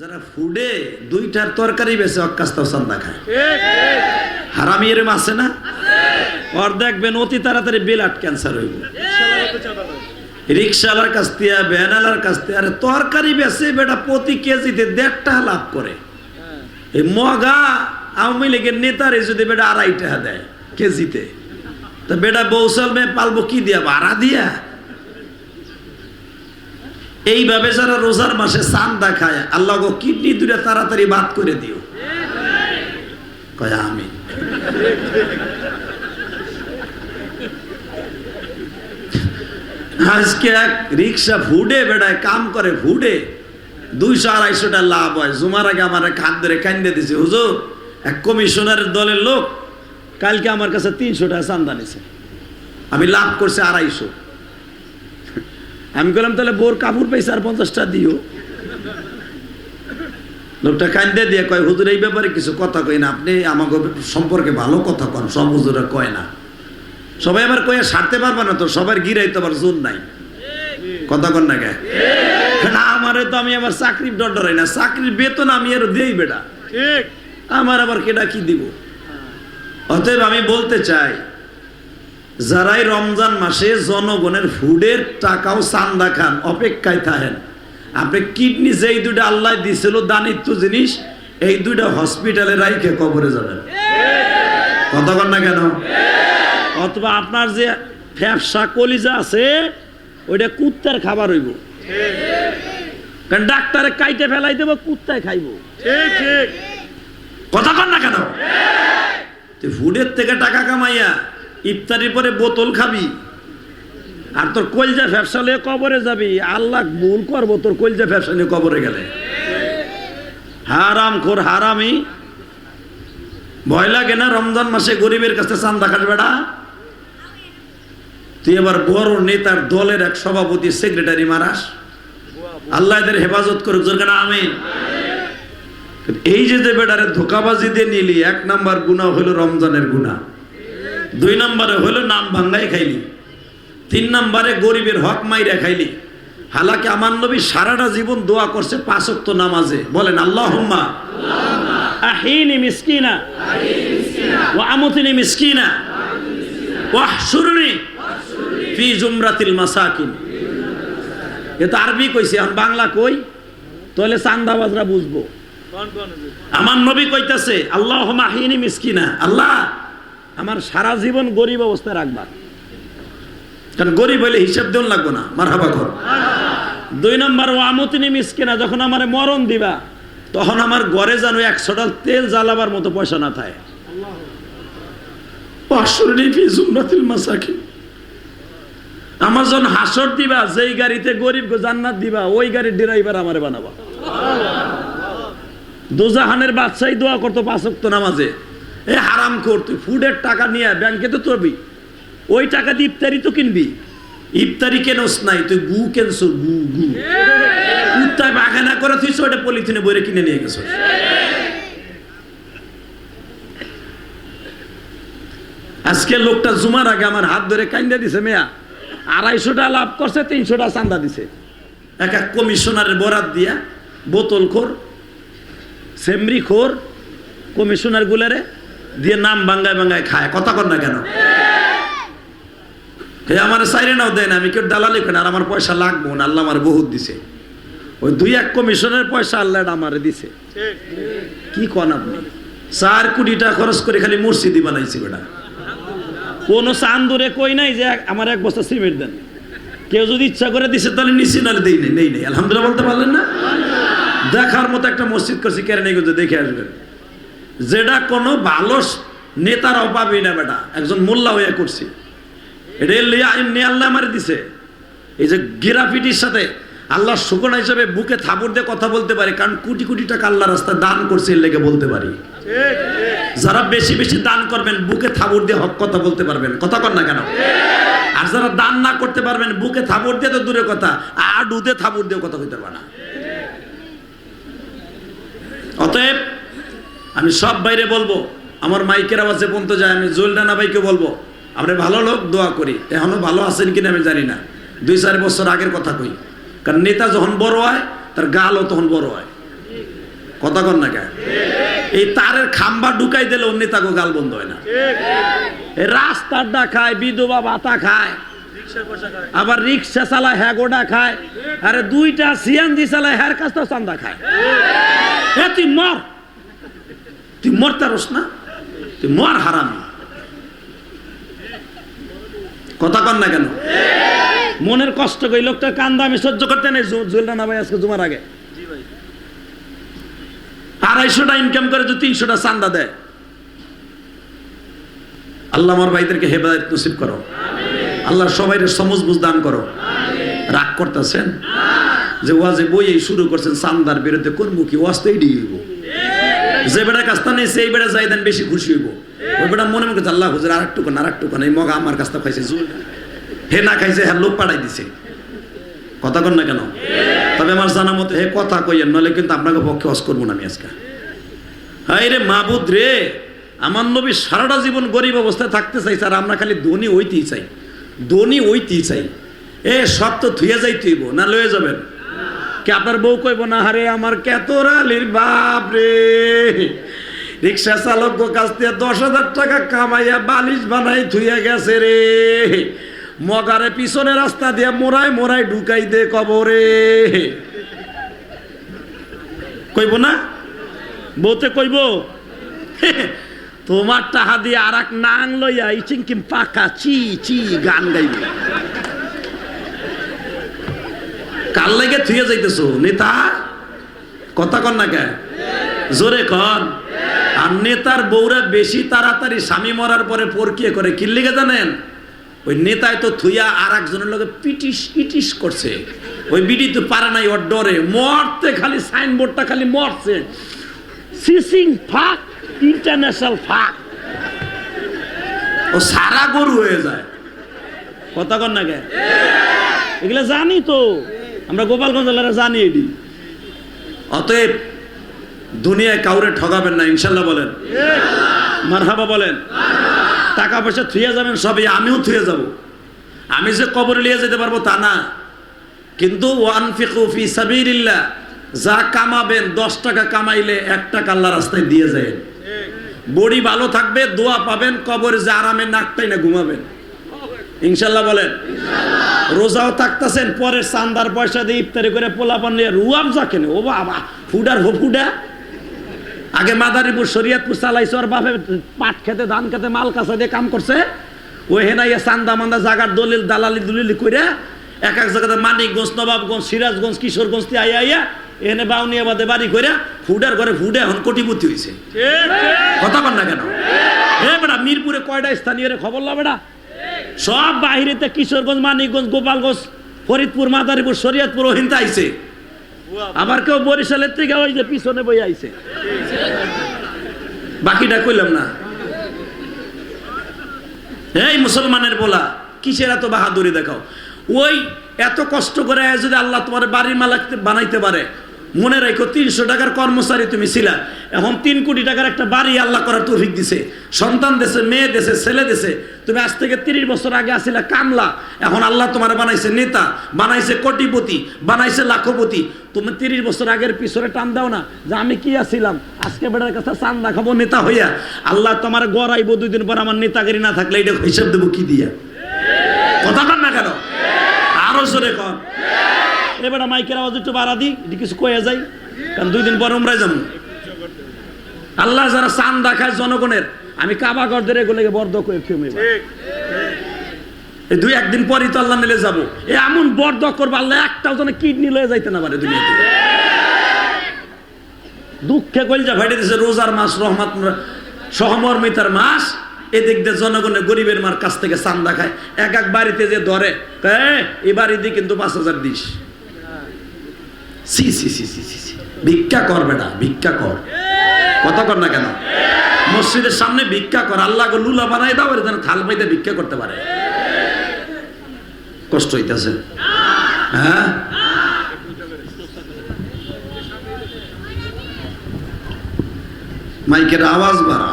যারা ফুডে দুইটার তরকারি বেছে অক্কাস্তাও চান্দা খায়। হারামি এরম আছে না? ওর দেখবেন অতি তাড়াতাড়ি ব্লাড ক্যান্সার হইব। রিক্সাওয়ালার কাছ থেকে ভ্যানালার কাছ থেকে, আরে তরকারি বেছে বেটা প্রতি কেজিতে দেড়টা লাভ করে। এই মগা আওয়ামী লীগের নেতারে যদি বেটা আড়াই টাকা দেয় কেজিতে, তা বেটা বৌসাল মে পালবো কি দিয়া, ভাড়া দিয়া? এইভাবে যারা রোজার মাসে চান্দা খায় আল্লাহ গো, কিডনি দূরে তাড়াতাড়ি বাদ করে দিও। কয় আমি আজকে এক রিক্সা ফুডে বেড়ায়, কাম করে ফুডে দুইশো আড়াইশোটা লাভ হয়। জুমার আগে আমার খান ধরে কান্দে দিছে, হুজুর, এক কমিশনারের দলের লোক, কালকে আমার কাছে তিনশো টাকা চান্দা নিছে আমি লাভ করছি আড়াইশো। আমি বললাম তাহলে বোর কাপড় পাইছে আর পঞ্চাশটা দিও। লোকটা কান্দে দিয়ে কয় হুজুর এই ব্যাপারে কিছু কথা কই না আপনি আমাকে সম্পর্কে ভালো কথা কন সব হুজুরা কয় না। সবাই আবার কয়ে সারতে পারবে না তো সবার গিরাই তো আবার জোর নাই। কথা কন না কে? না আমারে তো আমি আবার চাকরির ডর ডরাই না। চাকরির বেতন আমি আর দেই বেটা। ঠিক। আমার আবার কেটা কি দিব? অতএব আমি বলতে চাই যারাই রমজান মাসে জনগণের ফুডের টাকাও চান্দা খান অপেক্ষায় থাকেন। আপনি কিডনি যে এই দুইটা আল্লাহ দিছিল দানিত্ব জিনিস এই দুইটা হসপিটালে রাইখে কবরে যাবেন। কথা কন না কেন? অথবা আপনার যে ফ্যাপসা কলিজা আছে ওইটা কুত্তার খাবার হইব। কারণ ডাক্তারে কাইটে ফেলাই দেবো কুত্তায় খাইবো। কথা কন না কেন? ফুডের থেকে টাকা কামাইয়া ইফতারির পরে বোতল খাবি। আর তোর কলজা নিয়ে কবরে যাবি। আল্লাহ ভুল করব, তোর কলজা নিয়ে কবরে গেলে। হারাম খোর, হারামি। ভয় লাগে না রমজান মাসে গরিবের কাছে চান্দা খাস বেড়া তুই এবার বড় নেতার দলের এক সভাপতি, সেক্রেটারি মারাস। আল্লাহ এদের হেফাজত করুক, জোর কেন আমিন। এই যে যে বেটারে ধোকাবাজি দিয়ে নিলি, এক নাম্বার গুণা হলো রমজানের গুণা দুই নম্বরে হলো নাম ভাঙ্গাই খাইলি। তিন নম্বরে গরিবের হক মাইরা খাইলি। হালাকি আমার নবী সারাটা জীবন দোয়া করছে পাঁচক্ত নামাজে। বলেন আল্লাহ হুম্মা আহিনি মিসকিনা। ও আমতিনি মিসকিনা। ওয়াহশুরনি ফি জুমরাতিল মাসাকিন। এ তো আরবি কইছে এখন বাংলা কই? তাহলে চান্দাবাজরা বুঝব? আমার নবী কইতাছে আল্লাহ মাহিনী মিসকিনা। আল্লাহ আমার সারা জীবন গরিব অবস্থায় রাখবা। কারণ গরিব হইলে হিসাব দেন লাগবো না মার হাবা কর দুই নম্বর ও আমতিনি মিসকিনা, যখন আমার মরণ দিবা, তখন আমার ঘরে যেন একশোটা তেল জ্বালাবার মতো পয়সা না থাকে। আমার যখন হাসর দিবা, যেই গাড়িতে গরিব জান্নাত দিবা, ওই গাড়ির ড্রাইভার আমারে বানাবা। দোজাহানের বাদশাহী দোয়া করতো পাঁচক্ত নামাজে। এ হারাম করতো ফুডের টাকা নিয়ে ব্যাংকে তো তুলবি ওই টাকা দিয়ে ইফতারি তো কিনবি। ইফতারি কেনস নাই? তুই গু কেনছ? গু গু। কুত্তায় বাগানা করে তুই ওটা পলিথিনে বইরে কিনে নিয়ে গেছ। আজকে লোকটা জুমার আগে আমার হাত ধরে কান্দা দিছে মেয়া। আড়াইশোটা লাভ করছে, তিনশোটা চান্দা দিছে। এক এক কমিশনারের বরাত দিয়া বোতল খোর, সেমরি খোর, কমিশনার গুলারে দিয়ে নাম বাঙ্গায় বাঙ্গায় খায়, কথা কর না কেন? আমার সাইরে নাও না, আমি কেউ দালালি করি আর আমার পয়সা লাগবো না, আল্লাহ আমার বহুত দিছে। ওই দুই এক কমিশনের পয়সা আল্লাহ আমারে দিছে। কি কন আপনি? চার কোটি টাকা খরচ করে খালি মসজিদই বানাইছি বেটা। কোনো চান্দুরে কই নাই যে আমার এক বস্তা সিমেন্ট দেন। কেউ যদি ইচ্ছা করে দিছে, তাহলে নিশ্চিত নাহলে দেই নেই নেই নেই। আলহামদুলিল্লাহ বলতে পারলেন না? দেখার মতো একটা মসজিদ করছি, কেরানীগঞ্জে দেখে আসবেন। যেটা কোনো ভালো নেতার পাবি না বেটা, একজন মোল্লা হইয়া করছি। আল্লাহ আমার দিছে। এই যে গিরাফিটির সাথে আল্লাহ শুকনা হিসাবে বুকে থাপড় দিয়ে কথা বলতে পারে, কারণ কোটি কোটি টাকা আল্লাহ রাস্তায় দান করছে এর লেগে বলতে পারি। যারা বেশি বেশি দান করবেন, বুকে থাপড় দিয়ে হক কথা বলতে পারবেন। কথা কর না কেন? আর যারা দান না করতে পারবেন, বুকে থাপড় দিয়ে তো দূরে কথা, আর দুধে থাপড় দিয়ে কথা কইতে পারে না। অতএব আমি সব বাইরে বলব। আমার মাইকের আওয়াজে পর্যন্ত যায়, আমি জুলডানা ভাইকে বলব আমরা ভালো লোক, দোয়া করি। এখনও ভালো আছেন কিনা আমি জানি না। দুই চার বছর আগের কথা কই। কারণ নেতা যখন বড় হয়, তার গালও তখন বড় হয়। কথা কন না কেন? এই তারের খাম্বা ঢুকাই দিলে অমনি তাকে গাল বন্ধ হয় না। এই রাস্তারটা খায় বিধবা ভাতা খায়। আবার রিক্সা চালায় হ্যাঁ গোটা খায়। আরে দুইটা সিএনজি চালায়, হ্যার কাছ থেকে চান্দা খায়। মর। তুই মরতে পারস না? তুই মর হারামি। কথা কন না কেন? মনের কষ্ট কই লোকটার কান্দা আমি সহ্য করতে নেই। জুয়েলটা না ভাই আজকে জুমার আগে। আড়াইশোটা ইনকাম করে তো তিনশোটা চান্দা দেয়। আল্লাহ আমার ভাইদেরকে হেফাজত নসিব করো। আল্লাহ সবাই সমজ বুঝ দান করো। রাগ করতেছেন? যে ওয়াজে বই শুরু করছেন, চান্দার বিরুদ্ধে করব কি? ওয়াজ তো হইব। যে বেটা কাস্তা নেই সেই বেটা যাই দেন, বেশি খুশি হইব। ওই বেটা মনে মনে আল্লাহ হুজুর আর একটু আর একটু এই মগা আমার কাছটা খাইছে জুল। হে না খাইছে হ্যাঁ লোক পাড়াই দিছে। কথা কন না কেন? তবে আমার জানা মতো হে কথা কইয়েন নলে কিন্তু আপনাকে পক্ষে অস করব না আমি আজকে। হাই রে মাবুদ রে, আমার নবী সারাটা জীবন গরিব অবস্থায় থাকতে চাই স্যার আমরা খালি ধনী ওইতেই চাই। ধনী ওইতেই চাই। এ, সব তো থুয়ে যাই তুইব না লয়ে যাবেন? কে আপনার বউ কইব না হারে আমার কেতরালির বাপ রে। রিক্সা চালক কাছ থেকে দশ হাজার টাকা কামাইয়া বালিশ বানাই থুয়ে গেছে রে। মগারে পিছনে রাস্তা দিয়ে মোড়াই মোড়াই ঢুকাই দে কবরে। কইব না? বউতে কইব তোমার টাহা দিয়ে আর এক নাং লইয়া ইচিং কিম পাকা চি চি গান গাইবে। কাল লাগে থুয়ে যাইতেছো? নেতা? কথা কন না কে? জোরে কন। আর নেতার বউরা বেশি তাড়াতাড়ি স্বামী মরার পরে পরকিয়ে করে কি জানেন? ওই নেতায় তো থুইয়া আর একজনের লোকে পিটিস ইটিস করছে। ওই বিডি তো পারে নাই ওর ডরে। মরতে খালি সাইনবোর্ডটা খালি মরছে। সিসিং ফাক, ইন্টারন্যাশনাল ফাক। ও সারা গরু হয়ে যায়। কথা কন না কে? এগুলো জানি তো। আমরা গোপালগঞ্জ এলাকা জানি এটি। অতএব দুনিয়ায় কাউরে ঠগাবেন না, ইনশাল্লাহ বলেন। মারহাবা বলেন। টাকা পয়সা থুয়ে যাবেন সবই, আমিও থুয়ে যাব। আমি যে কবর নিয়ে যেতে পারব তা না। কিন্তু ওয়ান ফি সাবিরিল্লাহ যা কামাবেন, দশ টাকা কামাইলে এক টাকা আল্লাহ রাস্তায় দিয়ে যায়। বডি ভালো থাকবে, দোয়া পাবেন, কবরে যে আরামে নাকটাই না ঘুমাবেন। ইনশাল্লাহ বলেন। রোজাও থাকতেছেন পরে চান্দার পয়সা দিয়ে ইফতারি করে পোলাপান নিয়ে রুয়াব যা কেন? ও বাবা ফুডার হো ফুডা আগে মাদারীপুর শরিয়তপুর চালাইছে ওর বাপে পাট খেতে ধান খেতে মাল কাঁচা দিয়ে কাম করছে। ওই হেনাইয়া চান্দা মান্দা জাগার দলিল দালালি দুলিলি করে এক এক জায়গাতে মানিকগঞ্জ নবাবগঞ্জ সিরাজগঞ্জ কিশোরগঞ্জ দিয়ে আইয়া আইয়া এনে বাউনিয়া বাদে বাড়ি করে ফুডার ঘরে ফুডে এখন কোটিপতি হয়েছে কথা বল না কেন? এ বেটা মিরপুরে কয়টা স্থানীয় খবর লা বেটা? সব বাহিরেতে কিশোরগঞ্জ, মানিকগঞ্জ, গোপালগঞ্জ, ফরিদপুর, মাদারীপুর, শরীয়তপুর ওহিনতে আইছে। বুয়া আবার কেউ বরিশালের থেকে ওই যে পিছনে বই আইছে। বাকিটা কইলাম না। এই মুসলমানের বলা, কিসের এত বাহাদুরি দেখাও? ওই এত কষ্ট করে যদি আল্লাহ তোমার বাড়ির মালিক বানাইতে পারে মনে রাখো, তিনশো টাকার কর্মচারী তুমি ছিলা। এখন তিন কোটি টাকার একটা বাড়ি আল্লাহ করার তৌফিক দিছে। সন্তান দেশে মেয়ে দেশে ছেলে দেশে তুমি আজ থেকে তিরিশ বছর আগে আসিলা কামলা। এখন আল্লাহ তোমার বানাইছে নেতা, বানাইছে কোটিপতি, বানাইছে লাখপতি। তুমি তিরিশ বছর আগের পিছনে টান দাও না যে আমি কি আছিলাম? আজকে বেটার কাছে চান্দা খাব নেতা হইয়া। আল্লাহ তোমার গড়াইবো, দুই দিন পর আমার নেতাগিরি না থাকলে এটা হিসাব দেবো কি দিয়া? কথা না কেন? আরও জোরে কন। এবার মাইকের আওয়াজ একটু বাড়া দিই এটি কিছু কয়ে যাই কারণ দুই দিন পর উমরাই যাব। আল্লাহ যারা চান্দা খায় জনগণের আমি কাবা ঘর ধরে এগুলোকে বর্ধ করে খেয়ে এই দুই একদিন পরই তো আল্লাহ মিলে যাব। এ এমন বর্দ করব আল্লাহ একটাও যেন কিডনি লয়ে যাইতে না পারে দুনিয়াতে। দুঃখে কইল যা ভাইটে দিছে রোজার মাস রহমাত সহমর্মিতার মাস। এদিক দিয়ে জনগণের গরিবের মার কাছ থেকে চান্দা খায়। এক এক বাড়িতে যে ধরে এই বাড়ি দিয়ে কিন্তু পাঁচ হাজার this. C C C C C. ভিক্ষা কর বেটা, ভিক্ষা কর। কত কর না কেন? মসজিদের সামনে ভিক্ষা কর, আল্লাহ লুলা বানাই দাও এর যেন থাল পাইতে ভিক্ষা করতে পারে। কষ্ট হইতেছে। হ্যাঁ? মাইকের আওয়াজ বাড়া।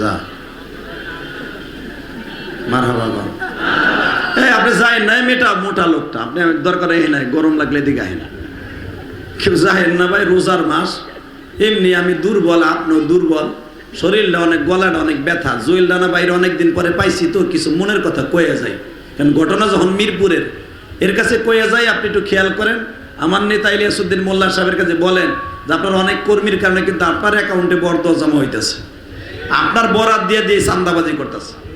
যা। মার এই আপনি যাই নাই মেটা মোটা লোকটা। আপনি দরকার এই নাই, গরম লাগলে দিকে না কেউ জাহেন না ভাই, রোজার মাস। এমনি আমি দুর্বল, আপনিও দুর্বল। শরীরটা অনেক, গলাটা অনেক ব্যথা। জুয়েল ডানা বাইরে অনেক দিন পরে পাইছি তো, কিছু মনের কথা কয়ে যায়। কারণ ঘটনা যখন মিরপুরের, এর কাছে কয়ে যায়, আপনি একটু খেয়াল করেন। আমার নেতা ইলিয়াসুদ্দিন মোল্লা সাহেবের কাছে বলেন যে, আপনার অনেক কর্মীর কারণে কিন্তু আপনার অ্যাকাউন্টে বর্দ জমা হইতেছে। আপনার বরাত দিয়ে দিয়ে চান্দাবাজি করতেছে।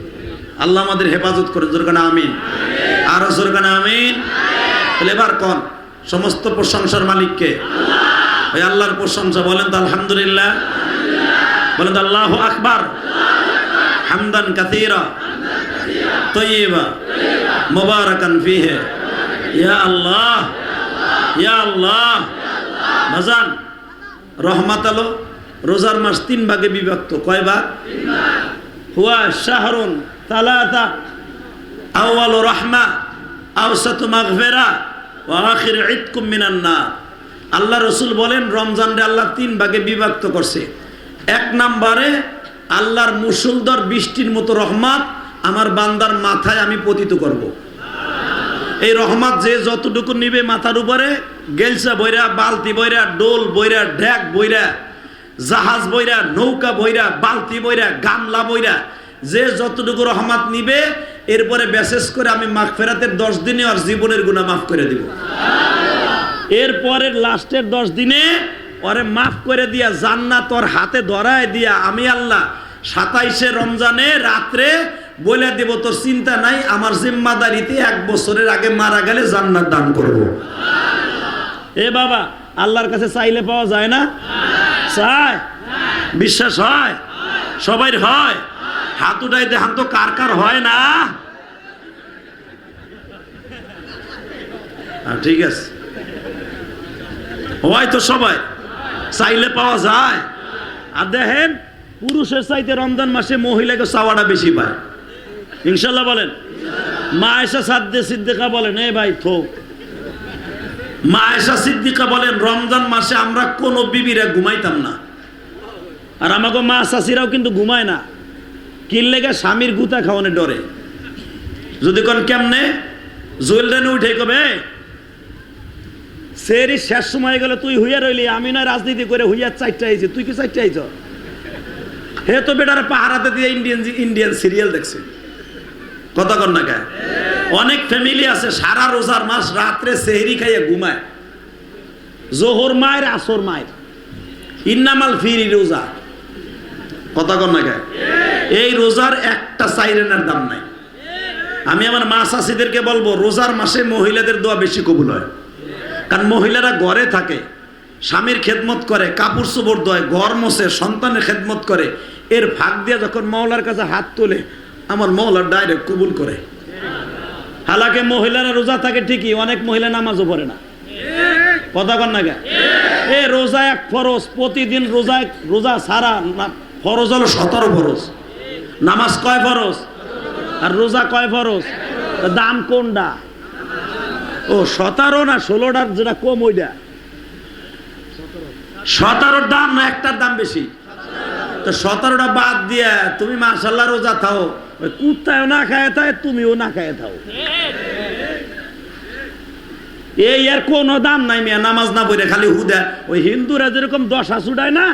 আল্লাহ আমাদের হেফাজত করে জোরকানা আমিন। আরও জোরকানা আমিন। তাহলে এবার কন সমস্ত প্রশংসার মালিককে। ওই আল্লাহর প্রশংসা বলেন তো আলহামদুলিল্লাহ। বলেন তো আল্লাহ আকবার। হামদান কাতিরা তৈবা মুবারাকান ফিহে। ইয়া আল্লাহ। ইয়া আল্লাহ। বাজান রহমাত আলো। রোজার মাস তিন ভাগে বিভক্ত। কয় ভাগ। হুয়া শাহরুন। তালাতা আউয়াল রহমা, আওসাত মাগফিরা, ওয়া আখির আল্লাহ রসুল বলেন, রমজানরে আল্লাহ তিন ভাগে বিভক্ত করছে এক নম্বরে, আল্লাহর মুসুলদর বৃষ্টির মতো রহমত আমার বান্দার মাথায় আমি পতিত করব। এই রহমত যে যতটুকু নিবে মাথার উপরে, গেলসা বইরা, বালতি বইরা, ডোল বইরা, ঢেক বইরা, জাহাজ বইরা, নৌকা বইরা, বালতি বইরা, গামলা বইরা যে যতটুকু রহমাত নিবে, এরপরে বিশেষ করে আমি মাখ ফেরাতের দশ দিনে আর জীবনের গুণা মাফ করে দিব। এরপরের লাস্টের দশ দিনে ওরে মাফ করে দিয়া জান্নাত ওর হাতে ধরায় দিয়া আমি আল্লাহ সাতাইশে রমজানে রাত্রে বলে দেব, তোর চিন্তা নাই, আমার জিম্মাদারিতে এক বছরের আগে মারা গেলে জান্নাত দান করব। এ বাবা, আল্লাহর কাছে চাইলে পাওয়া যায় না? চায়? বিশ্বাস হয়? সবাই হয়? হাত উঠাই দেখান তো কার কার হয় না? ঠিক আছে। হয় তো সবাই। চাইলে পাওয়া যায়। আর দেখেন, পুরুষের চাইতে রমজান মাসে মহিলাকে চাওয়াটা বেশি পায় ইনশাল্লাহ বলেন। মা এসা সাদ্দে সিদ্দিকা বলেন, এ ভাই, থো। মা এসা সিদ্দিকা বলেন, রমজান মাসে আমরা কোনো বিবিরা ঘুমাইতাম না। আর আমাকে মা শাশিরাও কিন্তু ঘুমায় না। কিনলেগে স্বামীর গুতা খাওয়ানো ডরে যদি কোন কেমনে? জুয়েলডানে উঠে কবে সেরি শেষ সময় গেলে তুই হুইয়া রইলি আমি না রাজনীতি করে হইয়া চারটা আইছি তুই কি চারটা আইছ হে তো বেটার পাহারাতে দিয়ে ইন্ডিয়ান ইন্ডিয়ান সিরিয়াল দেখছে। কথা কর না গায়ে অনেক ফ্যামিলি আছে, সারা রোজার মাস রাত্রে সেহরি খাইয়ে ঘুমায়। জোহর মায়ের, আসর মায়ের। ইন্নামাল ফিরি রোজা। কথা কর না গায়ে এই রোজার একটা সাইরেনের দাম নাই। আমি আমার মা চাষিদেরকে বলব, রোজার মাসে মহিলাদের দোয়া বেশি কবুল হয়। কারণ মহিলারা ঘরে থাকে, স্বামীর খেদমত করে, কাপড় চোপড় দয় ঘর মোছে, সন্তানের খেদমত করে। এর ভাগ দিয়ে যখন মৌলার কাছে হাত তোলে, আমার মৌলার ডাইরেক্ট কবুল করে। হালাকে মহিলারা রোজা থাকে ঠিকই, অনেক মহিলা নামাজও পড়ে না। কথা কন না এ রোজা এক ফরজ, প্রতিদিন রোজা রোজা সারা না ফরজ হলো সতেরো ফরজ। নামাজ কয় ফরজ? আর রোজা কয় ফরজ? দাম কোনটা? ও, সতেরো না ষোলোটার যেটা কম ওইটা? সতেরোর দাম না একটার দাম বেশি? তো সতেরোটা বাদ দিয়ে তুমি মাসাল্লাহ রোজা থাও। কুত্তায়ও না খায় থাকে তুমিও না খায় থাও। এই এর কোনো দাম নাই মিয়া, নামাজ না পড়ে খালি হুদা। ওই হিন্দুরা যেরকম দশা ছুটায় না,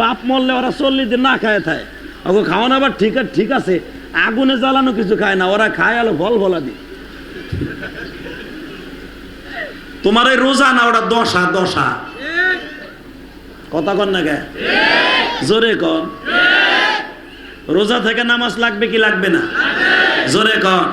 বাপ মরলে ওরা চল্লিশ দিন না খায় থাকে ওকে খাওয়ানো আবার ঠিক আছে ঠিক আছে। আগুনে জ্বালানো কিছু খায় না, ওরা খায় আলো, ফল ফলা দি তোমার ওই রোজা না, ওরা দশা দশা। কথা কন না কে? জোরে কন। রোজা থেকে নামাজ লাগবে কি লাগবে না? জোরে কন।